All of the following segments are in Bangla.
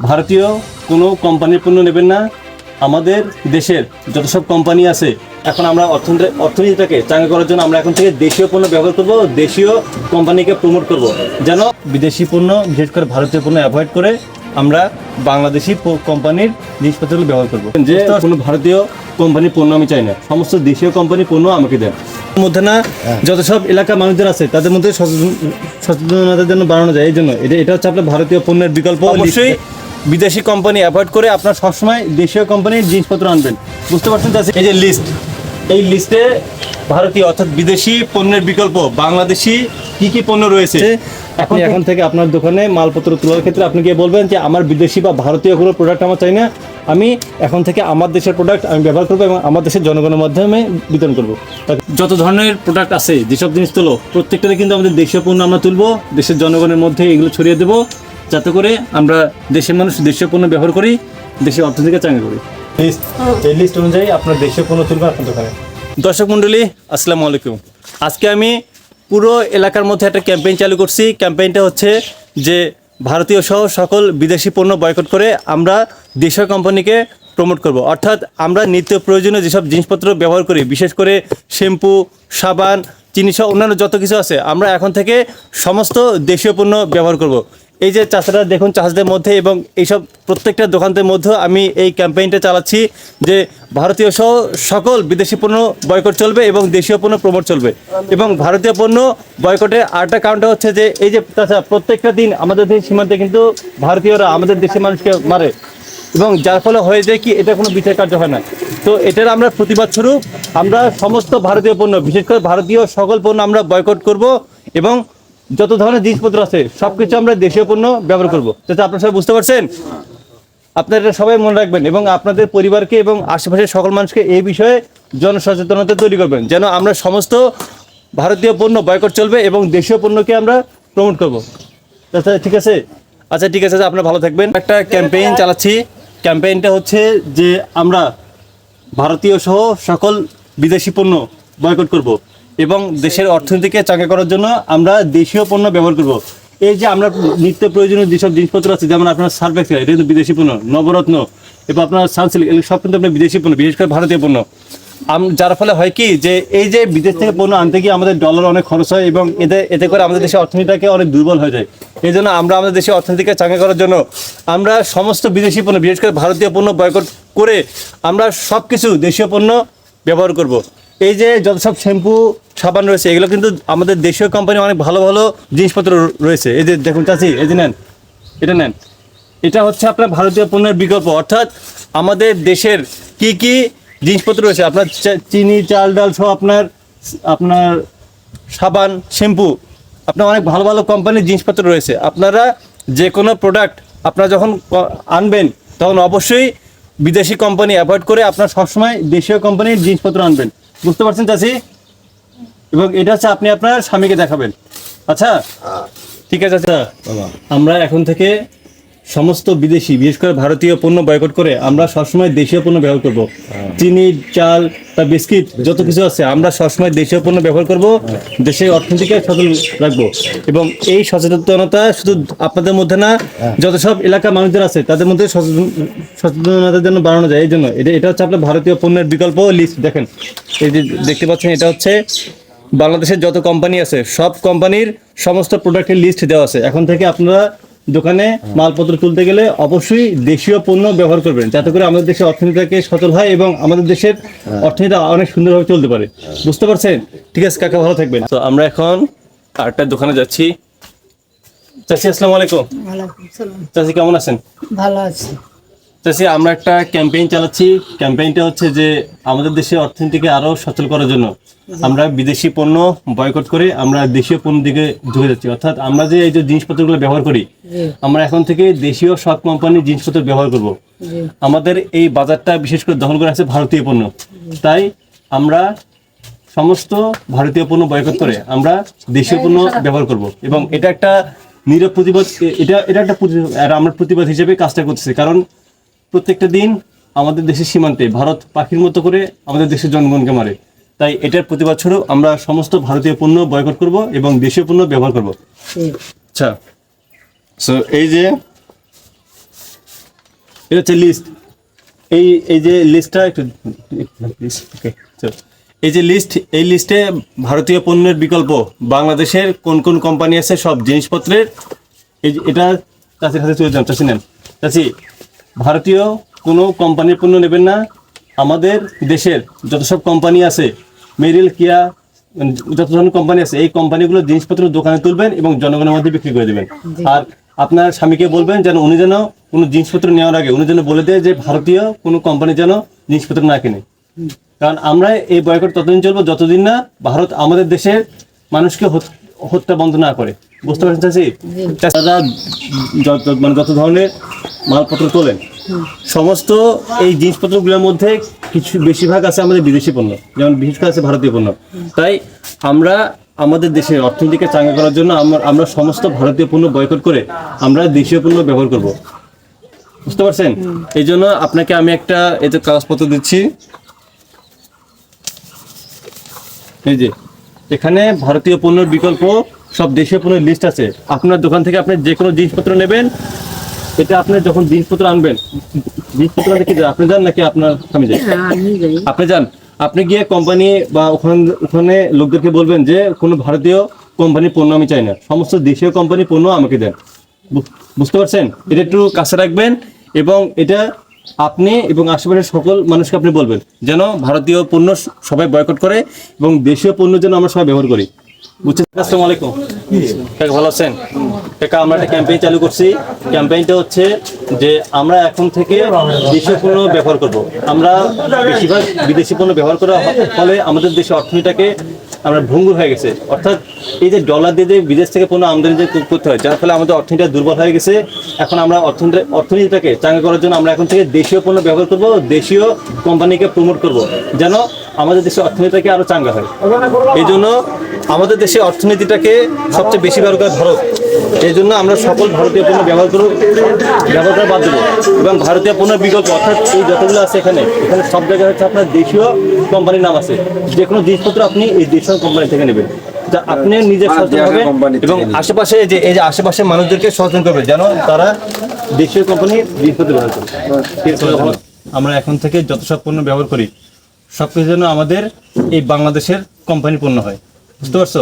ভারতীয় কোনো কোম্পানির পণ্য নেবেন না। আমাদের দেশের যত সব কোম্পানি আছে এখন আমরা অর্থনীতি অর্থনীতিটাকে চাঙ্গা করার জন্য আমরা এখন থেকে দেশীয় পণ্য ব্যবহার করব দেশীয় কোম্পানিকে প্রমোট করব। যেন বিদেশি পণ্য বিশেষ করে ভারতীয় পণ্য অ্যাভয়েড করে আমরা বাংলাদেশি কোম্পানির জিনিসপত্রগুলো ব্যবহার করব। যে কোনো ভারতীয় কোম্পানির পণ্য আমি চাই না। সমস্ত দেশীয় কোম্পানির পণ্য আমাকে দেন। মধ্যে না যত সব এলাকার মানুষদের আছে তাদের মধ্যে সচেতনতার জন্য বাড়ানো যায় এই জন্য। এটা এটা হচ্ছে আপনার ভারতীয় পণ্যের বিকল্প অবশ্যই বিদেশি কোম্পানি অ্যাভয়েড করে আপনার সবসময় দেশীয় কোম্পানির জিনিসপত্র আনবেন। বুঝতে পারছেন চাষি? এই যে লিস্ট এই লিস্টে ভারতীয় অর্থাৎ বিদেশি পণ্যের বিকল্প বাংলাদেশি কি কি পণ্য রয়েছে? এখন এখন থেকে আপনার দোকানে মালপত্র তোলার ক্ষেত্রে আপনি গিয়ে বলবেন যে আমার বিদেশি বা ভারতীয় কোনো প্রোডাক্ট আমার চাই না। আমি এখন থেকে আমার দেশের প্রোডাক্ট আমি ব্যবহার করব এবং আমার দেশের জনগণের মাধ্যমে বিতরণ করব। যত ধরনের প্রোডাক্ট আছে যেসব জিনিস তোলো প্রত্যেকটাতে কিন্তু আমাদের দেশীয় পণ্য আমরা তুলবো দেশের জনগণের মধ্যে এগুলো ছড়িয়ে দেবো যাতে করে আমরা দেশের মানুষ দেশীয় পণ্য ব্যবহার করি দেশের অর্থনীতিকে চাঙ্গা করি। লিস্ট এই লিস্ট অনুযায়ী আপনার দেশীয় পণ্য তুলবেন আপনার দোকানে। দর্শক মণ্ডলী আসসালামু আলাইকুম। আজকে আমি পুরো এলাকার মধ্যে একটা ক্যাম্পেইন চালু করছি। ক্যাম্পেইনটা হচ্ছে যে ভারতীয় সহ সকল বিদেশি পণ্য বয়কট করে আমরা দেশীয় কোম্পানিকে প্রমোট করব। অর্থাৎ আমরা নিত্য প্রয়োজনীয় যেসব জিনিসপত্র ব্যবহার করি, বিশেষ করে শ্যাম্পু, সাবান, চিনি সহ অন্যান্য যত কিছু আছে, আমরা এখন থেকে সমস্ত দেশীয় পণ্য ব্যবহার করব। এই যে চাষারা, দেখুন চাষদের মধ্যে এবং এইসব প্রত্যেকটা দোকানদের মধ্যে আমি এই ক্যাম্পেইনটা চালাচ্ছি যে ভারতীয় সহ সকল বিদেশি পণ্য বয়কট চলবে এবং দেশীয় পণ্য প্রমোট চলবে। এবং ভারতীয় পণ্য বয়কটের আরেকটা কারণটা হচ্ছে যে, এই যে তাছাড়া প্রত্যেকটা দিন আমাদের দেশ সীমান্তে কিন্তু ভারতীয়রা আমাদের দেশের মানুষকে মারে। এবং যার ফলে হয়ে যায় কি, এটা কোনো বিচার কার্য হয় না। তো এটার আমরা প্রতিবাদ স্বরূপ আমরা সমস্ত ভারতীয় পণ্য, বিশেষ করে ভারতীয় সকল পণ্য আমরা বয়কট করব এবং যত ধরনের জিনিসপত্র আছে সব কিছু আমরা দেশীয় পণ্য ব্যবহার করব। যাতে আপনারা সবাই বুঝতে পারছেন, আপনারা এটা সবাই মনে রাখবেন এবং আপনাদের পরিবারকে এবং আশেপাশের সকল মানুষকে এই বিষয়ে জনসচেতনতা তৈরি করবেন, যেন আমরা সমস্ত ভারতীয় পণ্য বয়কট চলবে এবং দেশীয় পণ্যকে আমরা প্রমোট করব। আচ্ছা ঠিক আছে? আচ্ছা ঠিক আছে, আপনারা ভালো থাকবেন। একটা ক্যাম্পেইন চালাচ্ছি। ক্যাম্পেইনটা হচ্ছে যে আমরা ভারতীয় সহ সকল বিদেশি পণ্য বয়কট করব এবং দেশের অর্থনীতিকে চাঙ্গা করার জন্য আমরা দেশীয় পণ্য ব্যবহার করব। এই যে আমরা নিত্য প্রয়োজনীয় যেসব জিনিসপত্র আছে, যেমন আপনার এক্সেল এটা কিন্তু বিদেশি পণ্য, নবরত্ন, এবং আপনার সানসিল্ক, এগুলো সব কিন্তু আপনার বিদেশি পণ্য, বিশেষ করে ভারতীয় পণ্য। যার ফলে হয় কি যে এই যে বিদেশ থেকে পণ্য আনতে গিয়ে আমাদের ডলার অনেক খরচ হয় এবং এতে এতে করে আমাদের দেশের অর্থনীতিটাকে অনেক দুর্বল হয়ে যায়। এই জন্য আমরা আমাদের দেশের অর্থনীতিকে চাঙ্গা করার জন্য আমরা সমস্ত বিদেশি পণ্য, বিশেষ করে ভারতীয় পণ্য বয়কট করে আমরা সব কিছু দেশীয় পণ্য ব্যবহার করব। এই যে যত সব শ্যাম্পু, সাবান রয়েছে, এগুলো কিন্তু আমাদের দেশীয় কোম্পানি অনেক ভালো ভালো জিনিসপত্র রয়েছে। এই যে দেখুন চাচি, এই যে নেন, এটা নেন। এটা হচ্ছে আপনার ভারতীয় পণ্যের বিকল্প। অর্থাৎ আমাদের দেশের কি কি জিনিসপত্র রয়েছে আপনার চিনি চাল ডাল সহ আপনার আপনার সাবান শ্যাম্পু আপনার অনেক ভালো ভালো কোম্পানির জিনিসপত্র রয়েছে। আপনারা যে কোনো প্রোডাক্ট আপনারা যখন আনবেন তখন অবশ্যই বিদেশি কোম্পানি অ্যাভয়েড করে আপনার সবসময় দেশীয় কোম্পানির জিনিসপত্র আনবেন। বুঝতে পারছেন চাষি এবং এটা হচ্ছে আপনি আপনার স্বামীকে দেখাবেন। আচ্ছা? ঠিক আছে আচ্ছা। আমরা এখন থেকে সমস্ত বিদেশি বিশেষ করে ভারতীয় পণ্য বয়কট করে আমরা সবসময় দেশীয় পণ্য ব্যবহার করব। চিনি চাল বা বিস্কিট যত কিছু আছে আমরা সবসময় দেশীয় পণ্য ব্যবহার করব দেশের অর্থনীতিকে সচল রাখব। এবং এই সচেতনতা শুধু আপনাদের মধ্যে না যত সব এলাকার মানুষদের আছে তাদের মধ্যে সচেতন সচেতনতার জন্য বাড়ানো যায়। এই জন্য এটা এটা হচ্ছে আপনার ভারতীয় পণ্যের বিকল্প লিস্ট দেখেন। এই যে দেখতে পাচ্ছেন এটা হচ্ছে বাংলাদেশের যত কোম্পানি আছে সব কোম্পানির সমস্ত প্রোডাক্টের লিস্ট দেওয়া আছে। এখন থেকে আপনারা দোকানে মালপত্র তুলতে গেলে অবশ্যই দেশীয় পণ্য ব্যবহার করবেন। যাতে করে আমাদের দেশের অর্থনীতিটাকে সচল হয় এবং আমাদের দেশের অর্থনীতি অনেক সুন্দরভাবে চলতে পারে। বুঝতে পারছেন? ঠিক আছে কাকা ভালো থাকবেন। তো আমরা এখন আরেকটা দোকানে যাচ্ছি। চাষি আসসালামু আলাইকুম। ওয়ালাইকুম চাষি কেমন আছেন? ভালো আছি। চাষি আমরা একটা ক্যাম্পেইন চালাচ্ছি। ক্যাম্পেইনটা হচ্ছে যে আমাদের দেশের অর্থনীতিকে আরও সচল করার জন্য আমরা বিদেশি পণ্য বয়কট করে আমরা দেশীয় পণ্য দিকে ঢুকে যাচ্ছি। অর্থাৎ আমরা যে এই যে জিনিসপত্রগুলো ব্যবহার করি আমরা এখন থেকে দেশীয় সব কোম্পানির জিনিসপত্র ব্যবহার করব। আমাদের এই বাজারটা বিশেষ করে দখল করে আছে ভারতীয় পণ্য। তাই আমরা সমস্ত ভারতীয় পণ্য বয়কট করে আমরা দেশীয় পণ্য ব্যবহার করব। এবং এটা একটা নীরব প্রতিবাদ এটা এটা একটা প্রতি- আর আমরা প্রতিবাদ হিসেবে কাজটা করতেছি। কারণ প্রত্যেকটা দিন আমাদের দেশের সীমান্তে ভারত পাখির মতো করে আমাদের দেশের জনগণকে মারে। তাই এটার প্রতিবাদ স্বরূপ আমরা সমস্ত ভারতীয় পণ্য বয়কট করব এবং দেশীয় পণ্য ব্যবহার করব। আচ্ছা সো এই যে, এটা হচ্ছে লিস্ট এই এই যে লিস্টটা একটু এই যে লিস্ট এই লিস্টে ভারতীয় পণ্যের বিকল্প, বাংলাদেশের কোন কোন কোম্পানি আছে সব জিনিসপত্রের, এই এটা চাষির হাতে চলে যান চাষি নেন। চাষি ভারতীয় কোনো কোম্পানির পণ্য নেবেন না। আমাদের দেশের যত সব কোম্পানি আছে মেরিল কিয়া যত ধরনের কোম্পানি আছে এই কোম্পানিগুলো জিনিসপত্র দোকানে তুলবেন এবং জনগণের মধ্যে বিক্রি করে দেবেন। আর আপনার স্বামীকে বলবেন যেন উনি যেন কোনো জিনিসপত্র নেওয়ার আগে উনি যেন বলে দেয় যে ভারতীয় কোনো কোম্পানি যেন জিনিসপত্র না কিনে। কারণ আমরা এই বয়কট ততদিন চলবো যতদিন না ভারত আমাদের দেশের মানুষকে হত- হত্যা বন্ধ না করে। বুঝতে পারছেন চাষি যত মানে যত ধরনের মালপত্র তোলেন সমস্ত এই জিনিসপত্রগুলোর মধ্যে কিছু বেশিরভাগ আছে আমাদের বিদেশি পণ্য যেমন বিশেষ করে আছে ভারতীয় পণ্য। তাই আমরা আমাদের দেশের অর্থনীতিকে চাঙ্গা করার জন্য আমরা আমরা সমস্ত ভারতীয় পণ্য বয়কট করে আমরা দেশীয় পণ্য ব্যবহার করব। বুঝতে পারছেন? এই জন্য আপনাকে আমি একটা এতে কাগজপত্র দিচ্ছি। এই যে এখানে ভারতীয় পণ্যের বিকল্প সব দেশীয় পণ্যের লিস্ট আছে। আপনার দোকান থেকে আপনি যে কোনো জিনিসপত্র নেবেন এটা আপনি যখন জিনিসপত্র আনবেন জিনিসপত্র আনতে কি যায়? আপনি যান নাকি আপনার স্বামী যায় আমি যাই। আপনি যান। আপনি গিয়ে কোম্পানি বা ওখানে ওখানে লোকদেরকে বলবেন যে কোনো ভারতীয় কোম্পানির পণ্য আমি চাই না। সমস্ত দেশীয় কোম্পানির পণ্য আমাকে দেন। বু- বুঝতে পারছেন? এটা একটু কাছে রাখবেন এবং এটা আপনি এবং আশেপাশের সকল মানুষকে আপনি বলবেন যেন ভারতীয় পণ্য স- সবাই বয়কট করে এবং দেশীয় পণ্য যেন আমরা সবাই ব্যবহার করি। বুঝছেন? আসসালামু আলাইকুম। ভালো আছেন? আমরা একটা ক্যাম্পেইন চালু করছি। ক্যাম্পেইনটা হচ্ছে যে আমরা এখন থেকে পণ্য ব্যবহার করব। আমরা বেশিরভাগ বিদেশি পণ্য ব্যবহার করার ফলে আমাদের দেশের অর্থনীতিটাকে আমরা ভঙ্গুর হয়ে গেছে। অর্থাৎ এই যে ডলার দিয়ে যে বিদেশ থেকে পণ্য আমদানি করতে হয়, যার ফলে আমাদের অর্থনীতিটা দুর্বল হয়ে গেছে। এখন আমরা অর্থনীতি, অর্থনীতিটাকে চাঙ্গা করার জন্য আমরা এখন থেকে দেশীয় পণ্য ব্যবহার করব, দেশীয় কোম্পানিকে প্রমোট করব, যেন আমাদের দেশের অর্থনীতিটাকে আরও চাঙ্গা হয়। এই জন্য আমাদের দেশের অর্থনীতিটাকে সবচেয়ে বেশি ব্যবহার করে ভারত। এই জন্য আমরা সকল ভারতীয় পণ্য ব্যবহার করব ব্যবহার করা বাদ দেবো এবং ভারতীয় পণ্যের বিকল্প অর্থাৎ এই যতগুলো আছে এখানে এখানে সব জায়গায় হচ্ছে আপনার দেশীয় কোম্পানির নাম আছে। যে কোনো জিনিসপত্র আপনি এই দেশীয় কোম্পানি থেকে নেবেন। যা আপনি নিজে সচেতন হবেন এবং আশেপাশে যে এই যে আশেপাশে মানুষদেরকে সচেতন করবে যেন তারা দেশীয় কোম্পানির জিনিসপত্র ব্যবহার করে। আমরা এখন থেকে যত সব পণ্য ব্যবহার করি সব কিছু যেন আমাদের এই বাংলাদেশের কোম্পানি পণ্য হয়। বুঝতে পারছ?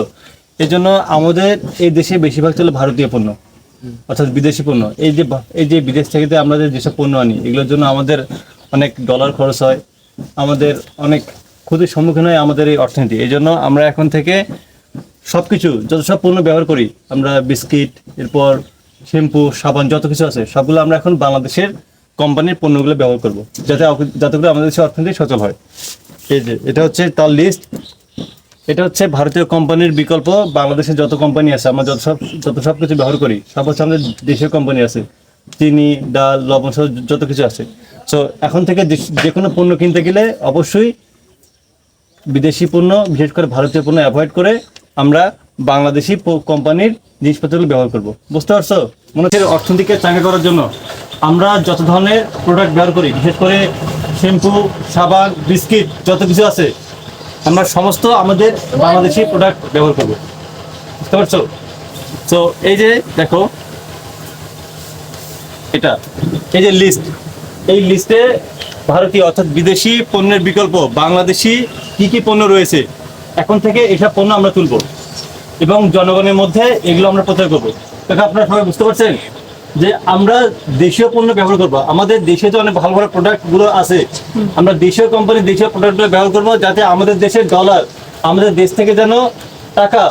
এই জন্য আমাদের এই দেশে বেশিরভাগ চলে ভারতীয় পণ্য, অর্থাৎ বিদেশি পণ্য। এই যে এই যে বিদেশ থেকে যে আমরা যেসব পণ্য আনি, এগুলোর জন্য আমাদের অনেক ডলার খরচ হয়। আমাদের অনেক ক্ষতির সম্মুখীন হয় আমাদের এই অর্থনীতি। এই জন্য আমরা এখন থেকে সব কিছু যত সব পণ্য ব্যবহার করি, আমরা বিস্কিট, এরপর শ্যাম্পু, সাবান, যত কিছু আছে, সবগুলো আমরা এখন বাংলাদেশের কোম্পানির পণ্যগুলো ব্যবহার করব। যাতে যাতে করে আমাদের দেশের অর্থনীতি সচল হয়। এই যে, এটা হচ্ছে তার লিস্ট এটা হচ্ছে ভারতীয় কোম্পানির বিকল্প। বাংলাদেশে যত কোম্পানি আছে, আমরা যত সব যত সব কিছু ব্যবহার করি, সব হচ্ছে আমাদের দেশীয় কোম্পানি আছে। চিনি, ডাল, লবণ সহ যত কিছু আছে। সো এখন থেকে যে- কোনো পণ্য কিনতে গেলে অবশ্যই বিদেশি পণ্য, বিশেষ করে ভারতীয় পণ্য অ্যাভয়েড করে আমরা বাংলাদেশি কোম্পানির জিনিসপত্রগুলো ব্যবহার করব। বুঝতে পারছ? মনে হচ্ছে অর্থনীতিকে চাঙ্গা করার জন্য আমরা যত ধরনের প্রোডাক্ট ব্যবহার করি, বিশেষ করে শ্যাম্পু সাবান বিস্কিট যত কিছু আছে আমরা সমস্ত আমাদের বাংলাদেশি প্রোডাক্ট ব্যবহার করব। বুঝতে পারছ? তো এই যে দেখো, এটা, এই যে লিস্ট এই লিস্টে ভারতীয় অর্থাৎ বিদেশি পণ্যের বিকল্প, বাংলাদেশি কি কি পণ্য রয়েছে? এখন থেকে এসব পণ্য আমরা তুলবো। এবং জনগণের মধ্যে এগুলো আমরা প্রচার করব। দেখো, আপনারা সবাই বুঝতে পারছেন? যে আমরা দেশীয় পণ্য ব্যবহার করব। আমাদের দেশে তো অনেক ভালো ভালো প্রোডাক্টগুলো আছে, আমরা দেশীয় কোম্পানির দেশীয় প্রোডাক্টগুলো ব্যবহার করব যাতে আমাদের দেশের ডলার আমাদের দেশ থেকে যেন টাকা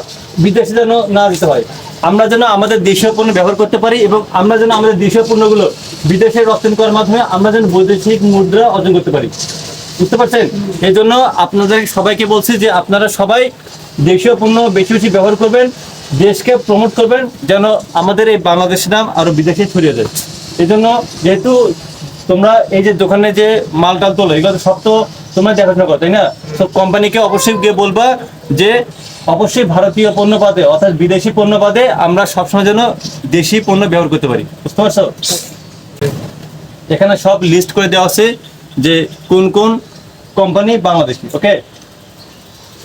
বিদেশে যেন না দিতে হয়। আমরা যেন আমাদের দেশীয় পণ্য ব্যবহার করতে পারি এবং আমরা যেন আমাদের দেশীয় পণ্যগুলো বিদেশে রপ্তানি করার মাধ্যমে আমরা যেন বৈদেশিক মুদ্রা অর্জন করতে পারি। বুঝতে পারছেন? এই জন্য আপনাদের সবাইকে বলছি যে আপনারা সবাই দেশীয় পণ্য বেশি বেশি ব্যবহার করবেন। দেশকে প্রমোট করবেন যেন আমাদের এই বাংলাদেশের নাম আরও বিদেশে ছড়িয়ে যায়। এই জন্য যেহেতু তোমরা এই যে দোকানে যে মাল টাল তোলো, এগুলো সব তো তোমরা দেখাশোনা করো, তাই না? তো কোম্পানিকে অবশ্যই গিয়ে বলবা যে অবশ্যই ভারতীয় পণ্য বাদে, অর্থাৎ বিদেশি পণ্য বাদে আমরা সবসময় যেন দেশি পণ্য ব্যবহার করতে পারি। বুঝতে পারছ? এখানে সব লিস্ট করে দেওয়া আছে যে কোন কোন কোম্পানি বাংলাদেশি ওকে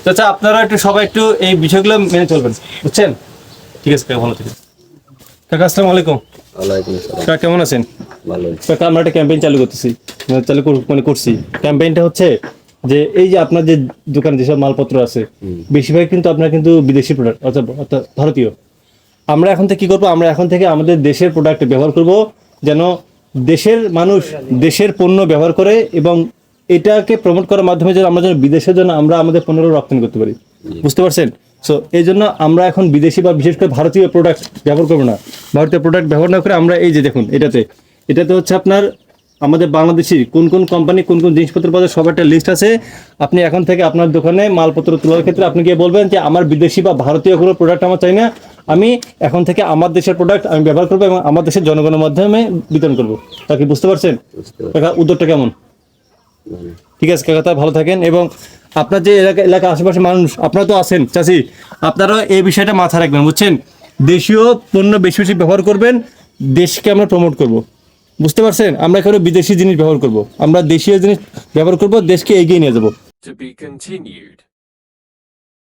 আচ্ছা আপনারা একটু সবাই একটু এই বিষয়গুলো মেনে চলবেন বুঝছেন? ঠিক আছে ভালো থেকে কাকা আসসালামু আলাইকুম। কাকা কেমন আছেন? ভালো কাকা আমরা একটা ক্যাম্পেইন চালু করতেছি। মানে চালু মানে করছি। ক্যাম্পেইনটা হচ্ছে যে এই যে আপনার যে দোকানে যেসব মালপত্র আছে বেশিরভাগ কিন্তু আপনার কিন্তু বিদেশি প্রোডাক্ট অর্থাৎ অর্থাৎ ভারতীয়। আমরা এখন থেকে কি করব? আমরা এখন থেকে আমাদের দেশের প্রোডাক্ট ব্যবহার করব যেন দেশের মানুষ দেশের পণ্য ব্যবহার করে এবং এটাকে প্রমোট করার মাধ্যমে যেন আমরা যেন বিদেশের জন্য আমরা আমাদের পণ্যগুলো রপ্তানি করতে পারি। বুঝতে পারছেন? সো এই জন্য আমরা এখন বিদেশি বা বিশেষ করে ভারতীয় প্রোডাক্ট ব্যবহার করব না। ভারতীয় প্রোডাক্ট ব্যবহার না করে আমরা এই যে দেখুন এটাতে এটাতে হচ্ছে আপনার আমাদের বাংলাদেশি কোন কোন কোম্পানি কোন কোন জিনিসপত্র পাওয়া যায় সব একটা লিস্ট আছে। আপনি এখন থেকে আপনার দোকানে মালপত্র তোলার ক্ষেত্রে আপনি গিয়ে বলবেন যে আমার বিদেশি বা ভারতীয় কোনো প্রোডাক্ট আমার চাই না। আমি এখন থেকে আমার দেশের প্রোডাক্ট আমি ব্যবহার করব এবং আমার দেশের জনগণের মাধ্যমে বিতরণ করব। তা কি বুঝতে পারছেন? উদ্যোগটা কেমন? ঠিক আছে, কাকাতা, ভালো থাকেন। এবং আপনার যে এলাকা এলাকা আশেপাশে মানুষ, আপনারা তো আছেন চাষি আপনারা এই বিষয়টা মাথায় রাখবেন, বুঝছেন? দেশীয় পণ্য বেশি বেশি ব্যবহার করবেন, দেশকে আমরা প্রমোট করব। বুঝতে পারছেন? আমরা এখানে বিদেশি জিনিস ব্যবহার করব। আমরা দেশীয় জিনিস ব্যবহার করব, দেশকে এগিয়ে নিয়ে যাব.